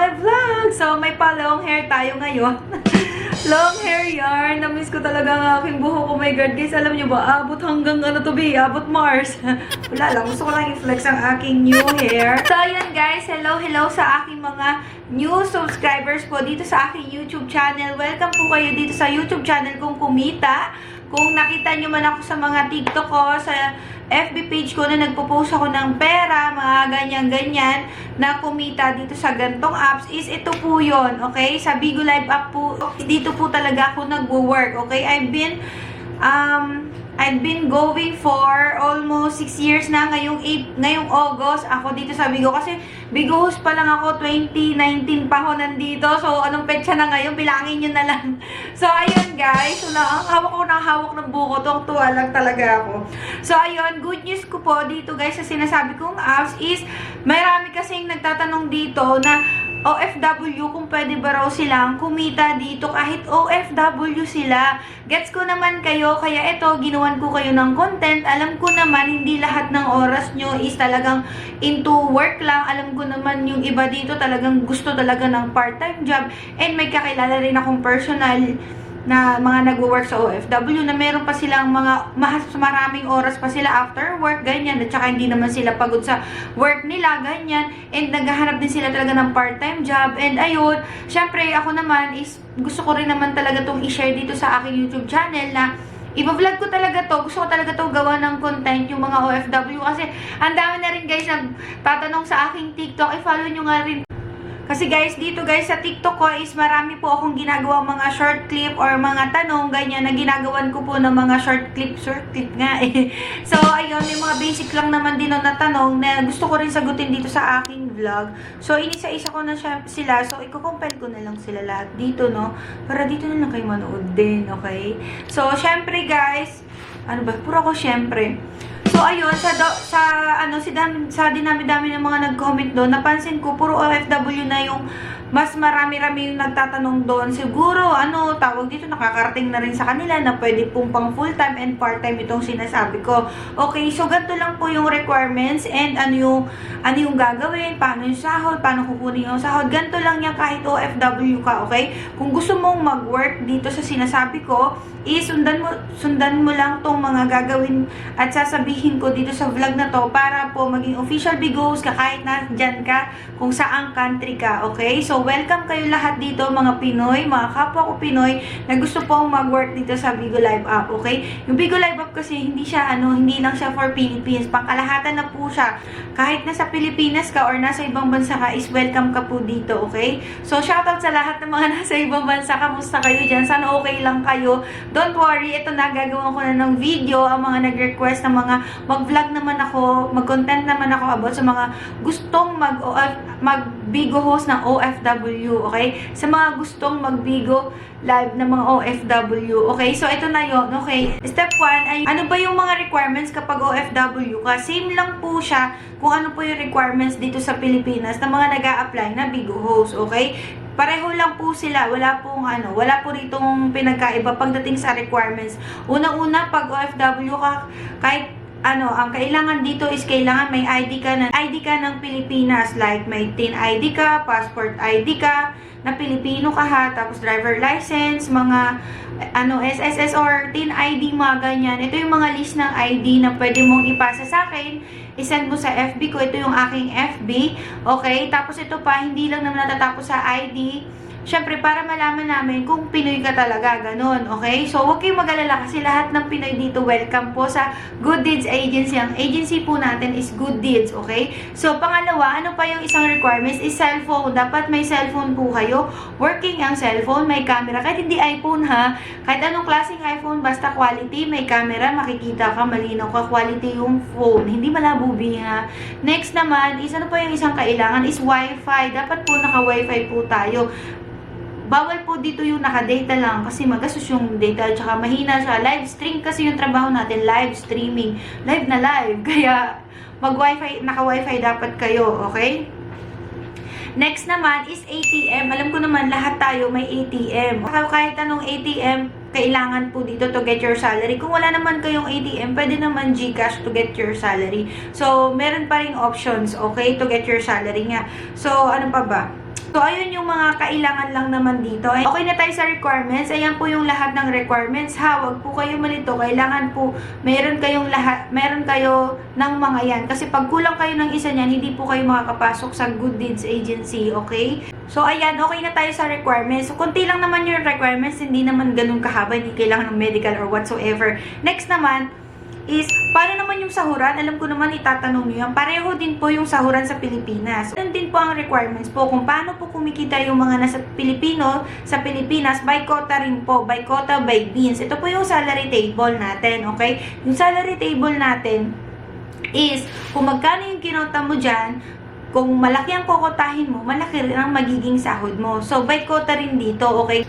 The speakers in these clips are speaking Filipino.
My vlog! So, may pa-long hair tayo ngayon. long hair yarn. Na-miss ko talaga ang aking buhok. Oh my God, guys, alam niyo ba, abot hanggang ano to be, abot Mars. Wala lang, gusto ko lang i-flex ang aking new hair. So, yun guys, hello, hello sa aking mga new subscribers po dito sa aking YouTube channel. Welcome po kayo dito sa YouTube channel kong Kumita. Kung nakita nyo man ako sa mga TikTok ko, sa FB page ko na nagpo-post ako ng pera, mga ganyan-ganyan, na kumita dito sa gantong apps, is ito po yon okay? Sa Bigo Live app po, dito po talaga ako nagwo-work, okay? I've been, um, I've been going for almost 6 years na ngayong, Ap- ngayong August ako dito sa Bigo. Kasi Bigo host pa lang ako 2019 pa ako nandito. So anong petsa na ngayon? Bilangin nyo na lang. So ayun guys. So na, hawak ko na hawak ng buko. Tuwang tuwa lang talaga ako. So ayun, good news ko po dito guys sa sinasabi kong apps is marami kasing nagtatanong dito na OFW kung pwede ba raw silang kumita dito kahit OFW sila. Gets ko naman kayo, kaya ito, ginawan ko kayo ng content. Alam ko naman, hindi lahat ng oras nyo is talagang into work lang. Alam ko naman yung iba dito talagang gusto talaga ng part-time job. And may kakilala rin akong personal na mga nagwo-work sa OFW na meron pa silang mga mas maraming oras pa sila after work, ganyan. At saka hindi naman sila pagod sa work nila, ganyan. And naghahanap din sila talaga ng part-time job. And ayun, syempre ako naman is gusto ko rin naman talaga tong i-share dito sa aking YouTube channel na Iba-vlog ko talaga to. Gusto ko talaga to gawa ng content yung mga OFW kasi ang dami na rin guys nagtatanong sa aking TikTok. I-follow nyo nga rin kasi guys, dito guys sa TikTok ko is marami po akong ginagawa mga short clip or mga tanong, ganyan, na ginagawan ko po ng mga short clip, short clip nga eh. So, ayun, may mga basic lang naman din na tanong na gusto ko rin sagutin dito sa aking vlog. So, inisa-isa ko na siya, sila. So, iko-compile ko na lang sila lahat dito, no? Para dito na lang kayo manood din, okay? So, syempre guys, ano ba, puro ako syempre. So ayun, sa do, sa ano si dami, sa dinami-dami ng mga nag-comment doon, napansin ko puro OFW na yung mas marami-rami yung nagtatanong doon. Siguro ano, tawag dito nakakarating na rin sa kanila na pwede pong pang full-time and part-time itong sinasabi ko. Okay, so ganito lang po yung requirements and ano yung ano yung gagawin, paano yung sahod, paano kukunin yung sahod. Ganito lang yan kahit OFW ka, okay? Kung gusto mong mag-work dito sa sinasabi ko, isundan mo sundan mo lang tong mga gagawin at sasabihin ko dito sa vlog na to para po maging official bigos ka kahit na dyan ka kung saang country ka, okay? So, welcome kayo lahat dito mga Pinoy, mga kapwa ko Pinoy na gusto pong mag-work dito sa Bigo Live app, okay? Yung Bigo Live app kasi hindi siya, ano, hindi lang siya for Philippines, pangkalahatan na po siya. Kahit nasa Pilipinas ka or nasa ibang bansa ka, is welcome ka po dito, okay? So, shoutout sa lahat ng mga nasa ibang bansa, kamusta kayo dyan? Sana okay lang kayo. Don't worry, ito na, gagawin ko na ng video ang mga nag-request ng mga mag-vlog naman ako, mag-content naman ako about sa mga gustong mag mag-bigo host ng OFW, okay? Sa mga gustong mag-bigo live ng mga OFW, okay? So, ito na yon okay? Step 1 ay, ano ba yung mga requirements kapag OFW ka? Same lang po siya kung ano po yung requirements dito sa Pilipinas ng mga nag apply na bigo host, okay? Pareho lang po sila. Wala pong ano, wala po ritong pinagkaiba pagdating sa requirements. Unang-una, pag OFW ka, kahit ano, ang kailangan dito is kailangan may ID ka na ID ka ng Pilipinas like may TIN ID ka, passport ID ka, na Pilipino ka ha, tapos driver license, mga ano SSS or TIN ID mga ganyan. Ito yung mga list ng ID na pwede mong ipasa sa akin. I-send mo sa FB ko. Ito yung aking FB. Okay? Tapos ito pa, hindi lang naman natatapos sa ID. Siyempre, para malaman namin kung Pinoy ka talaga, ganun, okay? So, huwag kayong mag-alala kasi lahat ng Pinoy dito welcome po sa Good Deeds Agency. Ang agency po natin is Good Deeds, okay? So, pangalawa, ano pa yung isang requirements is cellphone. Dapat may cellphone po kayo. Working ang cellphone, may camera. Kahit hindi iPhone ha, kahit anong klaseng iPhone, basta quality, may camera, makikita ka, malinaw ka, quality yung phone. Hindi malabo ha. Next naman, is ano pa yung isang kailangan is Wi-Fi. Dapat po naka-Wi-Fi po tayo bawal po dito yung naka-data lang kasi magastos yung data at saka mahina siya. Live stream kasi yung trabaho natin, live streaming. Live na live. Kaya mag-wifi, naka-wifi dapat kayo, okay? Next naman is ATM. Alam ko naman lahat tayo may ATM. Kahit anong ATM, kailangan po dito to get your salary. Kung wala naman kayong ATM, pwede naman GCash to get your salary. So, meron pa ring options, okay, to get your salary nga. So, ano pa ba? So, ayun yung mga kailangan lang naman dito. And okay na tayo sa requirements. Ayan po yung lahat ng requirements. Ha, wag po kayo malito. Kailangan po, meron kayong lahat, meron kayo ng mga yan. Kasi pag kulang kayo ng isa niyan, hindi po kayo makakapasok sa Good Deeds Agency, okay? So, ayan, okay na tayo sa requirements. So, konti lang naman yung requirements. Hindi naman ganun kahaba. Hindi kailangan ng medical or whatsoever. Next naman, is, paano naman yung sahuran? Alam ko naman itatanong nyo yan. Pareho din po yung sahuran sa Pilipinas. Ganun din po ang requirements po kung paano po kumikita yung mga nasa Pilipino sa Pilipinas by quota rin po. By quota, by beans. Ito po yung salary table natin, okay? Yung salary table natin is kung magkano yung kinota mo dyan, kung malaki ang kokotahin mo, malaki rin ang magiging sahod mo. So, by quota rin dito, okay?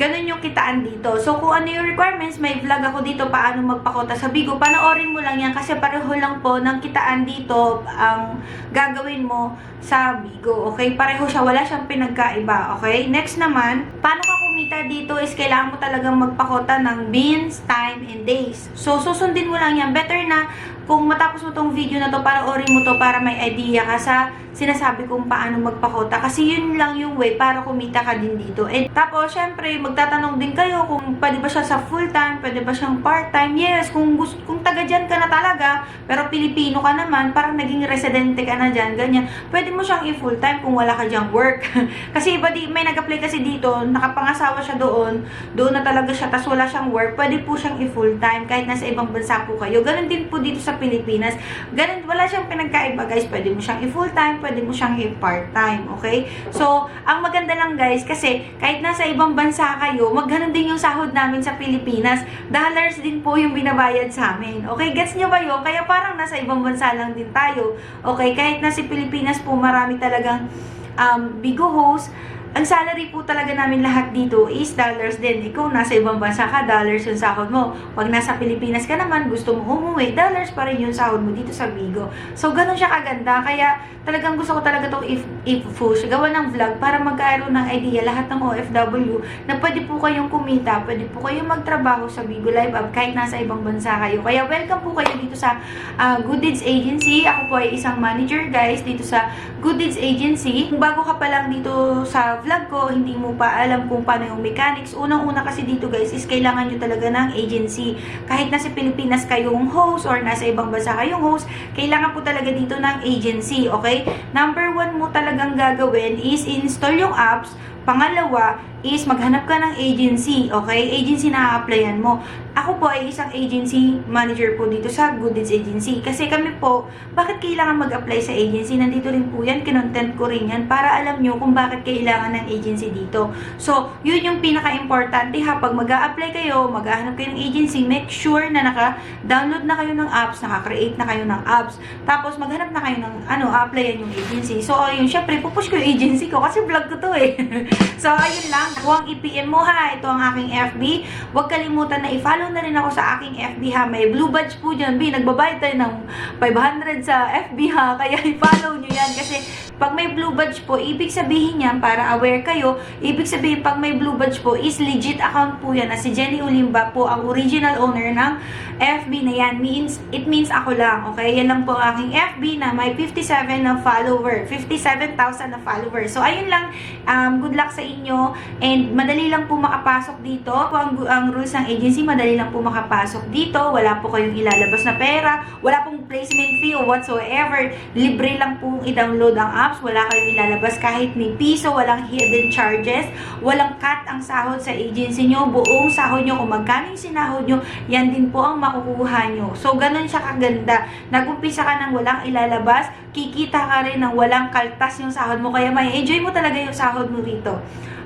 Ganun yung kitaan dito. So, kung ano yung requirements, may vlog ako dito paano magpakota sa Bigo. Panoorin mo lang yan kasi pareho lang po ng kitaan dito ang gagawin mo sa Bigo. Okay? Pareho siya. Wala siyang pinagkaiba. Okay? Next naman, paano ka kumita dito is kailangan mo talagang magpakota ng beans, time, and days. So, susundin mo lang yan. Better na kung matapos mo tong video na to, panoorin mo to para may idea ka sa sinasabi kong paano magpakota. Kasi yun lang yung way para kumita ka din dito. And tapos, syempre, magtatanong din kayo kung pwede ba siya sa full-time, pwede ba siyang part-time. Yes, kung, gusto, kung taga dyan ka na talaga, pero Pilipino ka naman, parang naging residente ka na dyan, ganyan. Pwede mo siyang i-full-time kung wala ka dyang work. kasi iba di, may nag-apply kasi dito, nakapangasawa siya doon, doon na talaga siya, tas wala siyang work, pwede po siyang i-full-time kahit nasa ibang bansa po kayo. Ganon din po dito sa Pilipinas. Ganon, wala siyang pinagkaiba guys, pwede mo siyang i-full-time, pwede mo siyang i-part-time, okay? So, ang maganda lang guys, kasi kahit nasa ibang bansa kayo, magganon din yung sahod namin sa Pilipinas. Dollars din po yung binabayad sa amin. Okay, gets nyo ba yun? Kaya parang nasa ibang bansa lang din tayo. Okay, kahit nasa Pilipinas po, marami talagang um, bigo host, ang salary po talaga namin lahat dito is dollars din. Ikaw nasa ibang bansa ka, dollars yung sahod mo. Pag nasa Pilipinas ka naman, gusto mo umuwi, dollars pa rin yung sahod mo dito sa Bigo. So, ganun siya kaganda. Kaya, talagang gusto ko talaga itong if, if push, gawa ng vlog para magkaroon ng idea lahat ng OFW na pwede po kayong kumita, pwede po kayong magtrabaho sa Bigo Live App kahit nasa ibang bansa kayo. Kaya, welcome po kayo dito sa uh, Good Deeds Agency. Ako po ay isang manager, guys, dito sa Good Deeds Agency. Kung bago ka pa lang dito sa vlog ko, hindi mo pa alam kung paano yung mechanics. Unang-una kasi dito guys is kailangan nyo talaga ng agency. Kahit nasa Pilipinas kayong host or nasa ibang bansa kayong host, kailangan po talaga dito ng agency, okay? Number one mo talagang gagawin is install yung apps. Pangalawa is maghanap ka ng agency, okay? Agency na a-applyan mo. Ako po ay isang agency manager po dito sa Good Deeds Agency. Kasi kami po, bakit kailangan mag-apply sa agency? Nandito rin po yan, kinontent ko rin yan para alam nyo kung bakit kailangan ng agency dito. So, yun yung pinaka-importante ha. Pag mag apply kayo, maghahanap kayo ng agency, make sure na naka-download na kayo ng apps, naka-create na kayo ng apps. Tapos, maghanap na kayo ng, ano, applyan yung agency. So, ayun, syempre, pupush ko yung agency ko kasi vlog ko to eh. so, ayun lang. Huwag i-PM mo ha. Ito ang aking FB. Huwag kalimutan na i-follow na rin ako sa aking FB ha. May blue badge po dyan. B, nagbabayad tayo ng 500 sa FB ha. Kaya i-follow nyo yan. Kasi pag may blue badge po, ibig sabihin yan, para aware kayo, ibig sabihin pag may blue badge po, is legit account po yan. Na si Jenny Ulimba po, ang original owner ng FB na yan. Means, it means ako lang. Okay? Yan lang po ang aking FB na may 57 na follower. 57,000 na follower. So, ayun lang. Um, good luck sa inyo. And madali lang po makapasok dito. Ang, ang rules ng agency, madali lang po makapasok dito. Wala po kayong ilalabas na pera. Wala pong placement fee or whatsoever. Libre lang po i-download ang apps. Wala kayong ilalabas kahit ni piso. Walang hidden charges. Walang cut ang sahod sa agency nyo. Buong sahod nyo. Kung magkano sinahod nyo, yan din po ang makukuha nyo. So, ganun siya kaganda. Nag-umpisa ka ng walang ilalabas. Kikita ka rin ng walang kaltas yung sahod mo. Kaya may enjoy mo talaga yung sahod mo rito.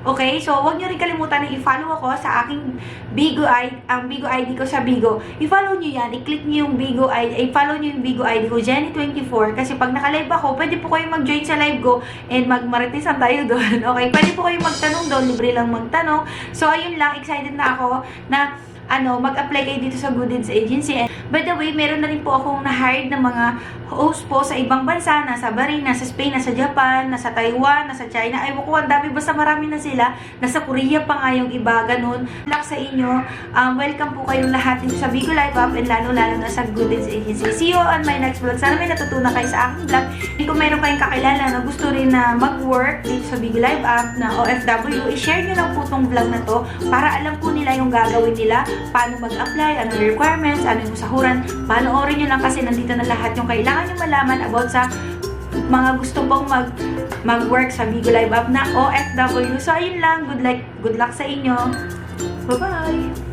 Okay? So, huwag nyo rin kalimutan na i-follow ako sa aking Bigo ID, ang Bigo ID ko sa Bigo. I-follow nyo yan. I-click nyo yung Bigo ID. I-follow nyo yung Bigo ID ko, Jenny24. Kasi pag naka-live ako, pwede po kayong mag-join sa live ko and magmaritisan tayo doon. Okay? Pwede po kayong magtanong doon. Libre lang magtanong. So, ayun lang. Excited na ako na ano, mag-apply kayo dito sa Good Deeds Agency. And By the way, meron na rin po akong na-hired na mga host po sa ibang bansa, nasa Bahrain, nasa Spain, nasa Japan, nasa Taiwan, nasa China. Ay, ko, ang dami, basta marami na sila. Nasa Korea pa nga yung iba, ganun. Luck sa inyo. Um, welcome po kayong lahat dito sa Bigo Live Up and lalo-lalo na sa Good Deeds Agency. See you on my next vlog. Sana may natutunan kayo sa aking vlog. Kung meron kayong kakilala na gusto rin na mag-work dito sa Bigo Live Up na OFW, i-share nyo lang po tong vlog na to para alam po nila yung gagawin nila, paano mag-apply, ano yung requirements, ano yung sahuran. Panoorin nyo lang kasi nandito na lahat yung kailangan nyo malaman about sa mga gusto pong mag mag-work sa Bigo Live Up na OFW. So, ayun lang. Good luck, good luck sa inyo. Bye-bye!